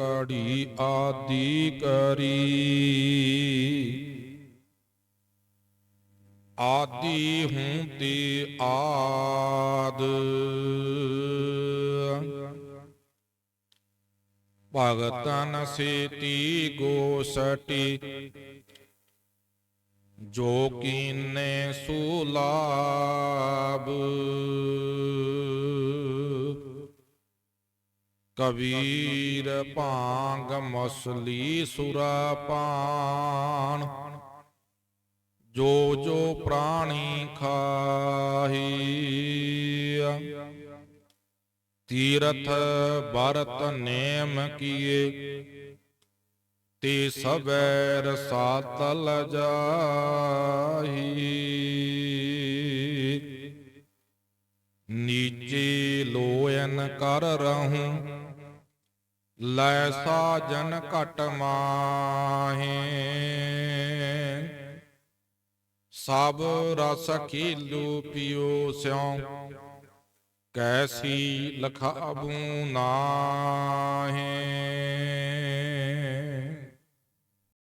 ਘੜੀ ਆਦੀ ਕਰੀ। ਆਦੀ ਹੂੰ ਤੇ ਆਦ। ਭਗਤਨ ਸੇਤੀ ਗੋਸਟੀ। ਜੋ ਕੀਨੇ ਸੁਲਾਭ ਕਬੀਰ ਭਾਂਗ ਮਸਲੀ ਸੁਰਾਪਾਨ ਜੋ ਜੋ ਪ੍ਰਾਣੀ ਖਾਹੀ। ਤੀਰਥ ਬਰਤ ਨੇਮ ਕੀਏ। ਤੇ ਸਬੈ ਰਸਾਤਲ ਜਾਹੀ। ਨੀਚੇ ਲੋਇਨ ਕਰ ਰਹੂੰ, ਲੈ ਸਾਜਨ ਘਟ ਮਾਹੇ। ਸਭ ਰਸ ਖੀਲੂ ਪਿਓ ਸਿਉ, ਕੈਸੀ ਲਖਾਬੂ ਨਾਹੀ।